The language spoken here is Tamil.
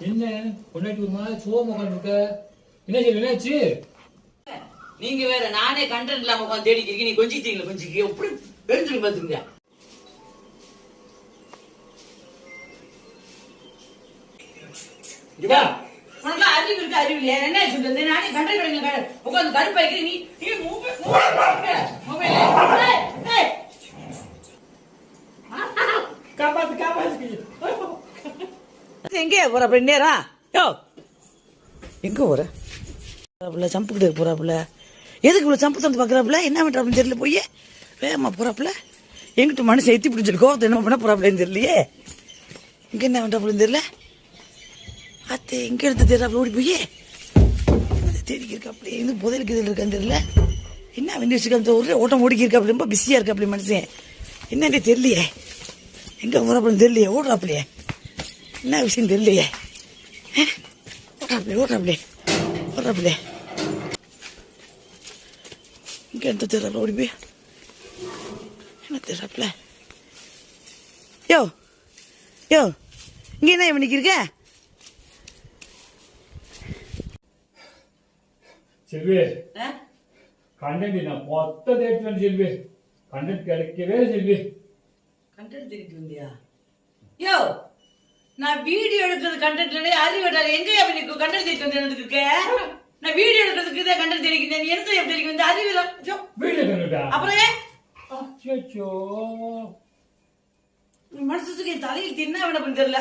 என்ன? பொண்டாட்டி ஒரு மாதிரி சோகம் உட்காந்துருக்க என்ன செய்ய என்னாச்சு? நீங்க வேற நானே கண்டென்ட் இல்லாம உட்காந்து தேடிக்கிறீங்க நீ கொஞ்சிட்டீங்களா கொஞ்சம் எப்படி பாத்துங்க இவா உனக்கு அறிவு இருக்கு? அறிவு இல்லையா? என்ன சொல்றது? நானே கண்டென்ட் உட்காந்து கருப்பு வைக்கிற நீ எங்கே? போற அப்படி நேரா. யோ. எங்க போற? போறாப்புல சம்புக்கிட்டு போறாப்புல எதுக்கு இவ்வளவு சம்பு தந்து பாக்குறாப்புல என்ன பண்றாப்புல தெரியல போய். வேகமா போறாப்புல எங்கிட்ட மனுஷன் எத்தி பிடிச்சிட்டு கோவத்தை என்ன பண்ண போறாப்புலன்னு தெரியலையே. இங்க என்ன பண்றாப்புலன்னு தெரியல. அத்தை எங்க எடுத்து தேடுறாப்புல ஓடி போய். அது தேடிக்கு இருக்காப்புல எங்க புதையலுக்கு இதில் இருக்கான்னு தெரியல. என்ன வேண்டி வச்சுக்க ஒரே ஓட்டம் ஓடிக்கி இருக்காப்புல ரொம்ப பிஸியா இருக்காப்புல மனுஷன். என்னன்னே தெரியலையே. எங்க போறாப்புலன்னு தெரியலையே. ஓடுறாப்புலையே என்ன விஷயம் தெரியலையே? ஆ? ஓடுறாப்புலே ஓடுறாப்புலே ஓடுறாப்புலே. இங்க எடுத்து தெரியல ஓடி போய்? என்ன தெரியல யோ யோ இங்க என்ன பண்ணிக்கு இருக்க செல்வி. கண்டென்ட் நான் மொத்த தேடிட்டேன் செல்வி. கண்டென்ட் கிடைக்கவே செல்வி. கண்டென்ட் தெரிவித்து வந்தியா யோ நான் வீடியோ எடுக்கிறது கண்டென்ட் அறிவிட்டாரு எங்க அப்படி கண்டென்ட் தெரிவித்து வந்து இருக்க நான் வீடியோ எடுக்கிறதுக்கு தான் கண்டென்ட் தெரிவிக்கிறேன் நீ என்ன இருக்கு இந்த அறிவில ஐயோ, வீட்டுல கண்டுட்டா அப்புறம் அச்சோ மனசுக்கு என் தலையில் தின்னா விட பண்ண தெரியல.